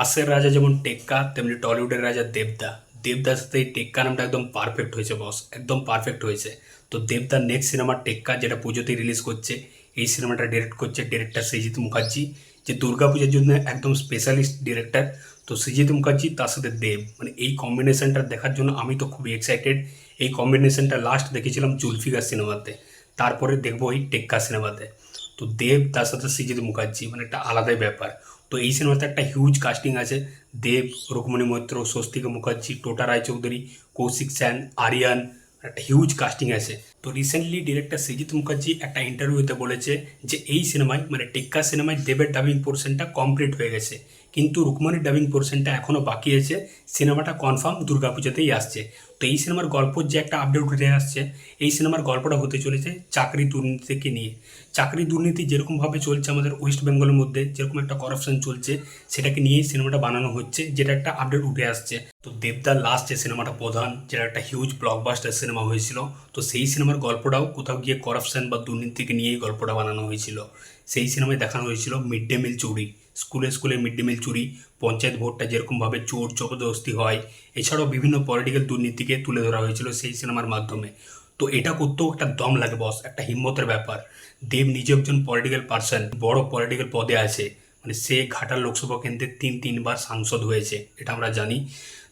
তাসের রাজা যেমন টেক্কা, তেমনি টলিউডের রাজা দেবদা। দেবদার সাথে এই টেক্কা নামটা একদম পারফেক্ট হয়েছে বস একদম পারফেক্ট হয়েছে। তো দেবদার নেক্সট সিনেমা টেক্কা, যেটা পুজোতেই রিলিজ করছে, এই সিনেমাটা ডিরেক্ট করছে ডিরেক্টর সৃজিত মুখার্জি, যে দুর্গাপূজার জন্য একদম স্পেশালিস্ট ডিরেক্টর তো সৃজিত মুখার্জি, তার সাথে দেব। মানে এই কম্বিনেশনটা দেখার জন্য আমি তো খুবই এক্সাইটেড এই কম্বিনেশনটা লাস্ট দেখেছিলাম জুলফিকার সিনেমাতে তারপরে দেখব এই টেক্কা সিনেমাতে তো দেব তার সাথে সৃজিত মুখার্জি মানে একটা আলাদাই ব্যাপার। তো এই সিনেমাতে একটা হিউজ কাস্টিং আছে। দেব, রুকমণি মৈত্র, স্বস্তিকা মুখার্জি, টোটা রায়চৌধুরী, কৌশিক সেন, আরিয়ান, একটা হিউজ কাস্টিং আছে। তো রিসেন্টলি ডিরেক্টর সৃজিত মুখার্জি একটা ইন্টারভিউতে বলেছে যে, এই সিনেমায় মানে টেক্কা সিনেমায় দেবের ডাবিং পোর্শনটা কমপ্লিট হয়ে গেছে। কিন্তু রুকমণির ডাবিং পোর্শনটা এখনও বাকি আছে। সিনেমাটা কনফার্ম দুর্গাপুজোতেই আসছে। তো এই সিনেমার গল্প যে একটা আপডেট উঠে আসছে, এই সিনেমার গল্পটা হতে চলেছে চাকরি দুর্নীতিকে নিয়ে। চাকরি দুর্নীতি যেরকমভাবে চলছে আমাদের ওয়েস্ট বেঙ্গলের মধ্যে, যেরকম একটা করাপশন চলছে, সেটাকে নিয়েই সিনেমাটা বানানো হচ্ছে, যেটা একটা আপডেট উঠে আসছে। তো দেবদার লাস্ট যে সিনেমাটা প্রধান, যেটা একটা হিউজ ব্লকবাস্টার সিনেমা হয়েছিল, তো সেই সিনেমার গল্পটাও কোথাও গিয়ে করাপশন বা দুর্নীতিকে নিয়েই গল্পটা বানানো হয়েছিল। সেই সিনেমায় দেখানো হয়েছিল মিড ডে মিল চুরি। স্কুলে স্কুলে মিড ডে মিল চুরি, পঞ্চায়েত ভোটটা যেরকমভাবে চোর জবরদস্তি হয়, এছাড়াও বিভিন্ন পলিটিক্যাল দুর্নীতিকে তুলে ধরা হয়েছিল সেই সিনেমার মাধ্যমে। তো এটা করতেও একটা দম লাগে বস একটা হিম্মতের ব্যাপার। দেব নিজে একজন পলিটিক্যাল পার্সন বড় পলিটিক্যাল পদে আছে। মানে সে ঘাটাল লোকসভা কেন্দ্রে তিন, তিনবার সাংসদ হয়েছে, এটা আমরা জানি।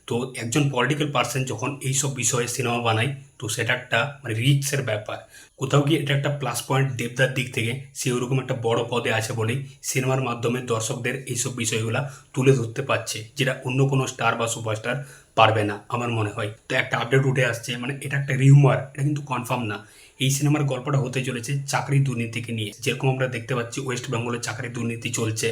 তো একজন পলিটিক্যাল পার্সন যখন এইসব বিষয়ে সিনেমা বানায়, তো সেটা একটা মানে রিক্সের ব্যাপার। কোথাও গিয়ে এটা একটা প্লাস পয়েন্ট দেবদার দিক থেকে সে ওরকম একটা বড় পদে আছে বলেই সিনেমার মাধ্যমে দর্শকদের এইসব বিষয়গুলো তুলে ধরতে পারছে, যেটা অন্য কোনো স্টার বা সুপারস্টার পারবে না, আমার মনে হয়। তো একটা আপডেট উঠে আসছে মানে এটা একটা রিউমার এটা কিন্তু কনফার্ম না। এই সিনেমার গল্পটা হতে চলেছে চাকরি দুর্নীতিকে নিয়ে। যেরকম আমরা দেখতে পাচ্ছি ওয়েস্ট বেঙ্গলে চাকরি দুর্নীতি চলছে।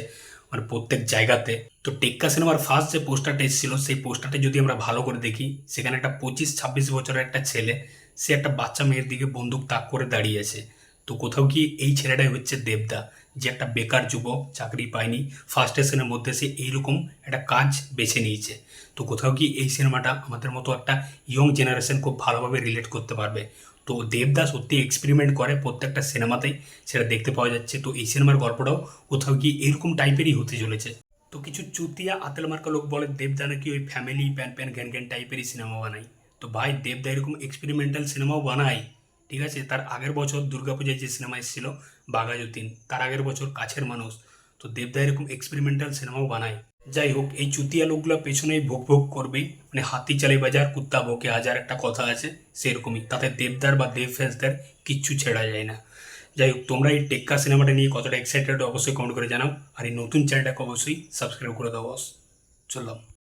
মানে প্রত্যেক জায়গাতে। তো টেক্কা সিনেমার ফার্স্ট যে পোস্টারটা এসেছিল, সেই পোস্টারটা যদি আমরা ভালো করে দেখি, সেখানে একটা পঁচিশ ছাব্বিশ বছরের একটা ছেলে, সে একটা বাচ্চা মেয়ের দিকে বন্দুক তাক করে দাঁড়িয়ে আছে। তো কোথাও কি এই ছেলেটাই হচ্ছে দেবদা, যে একটা বেকার যুবক, চাকরি পায়নি। ফার্স্ট স্টেশনের মধ্যে সে এইরকম একটা কাজ বেছে নিয়েছে। তো কোথাও কি এই সিনেমাটা আমাদের মতো একটা ইয়ং জেনারেশন খুব ভালোভাবে রিলেট করতে পারবে? তো দেবদা সত্যি এক্সপেরিমেন্ট করে প্রত্যেকটা সিনেমাতেই সেটা দেখতে পাওয়া যাচ্ছে। তো এই সিনেমার গল্পটাও কোথাও গিয়ে এরকম টাইপেরই হতে চলেছে। তো কিছু চুতিয়া আতেল মার্কা লোক বলে, দেবদা নাকি ওই ফ্যামিলি প্যান প্যান ঘ্যান ঘ্যান টাইপেরই সিনেমা বানায়। তো ভাই, দেবদা এরকম এক্সপেরিমেন্টাল সিনেমাও বানায়, ঠিক আছে? তার আগের বছর দুর্গাপূজায় যে সিনেমা এসেছিল, বাঘাযতীন, তার আগের বছর কাছের মানুষ। তো দেবদা এরকম এক্সপেরিমেন্টাল সিনেমাও বানায়। যাই হোক, এই চুতিয়া লোকগুলো পেছনেই ভোগ ভোগ করবেই। মানে হাতি চালে বাজার, কুত্তা ভোকে হাজার একটা কথা আছে, সেরকমই। তাতে দেবদার বা দেব ফ্যান্সদের কিচ্ছু ছেড়া যায় না। যাই হোক, তোমরা এই টেক্কা সিনেমাটা নিয়ে কতটা এক্সাইটেড অবশ্যই কমেন্ট করে জানাও। আর এই নতুন চ্যানেলটাকে অবশ্যই সাবস্ক্রাইব করে দাও বস চললাম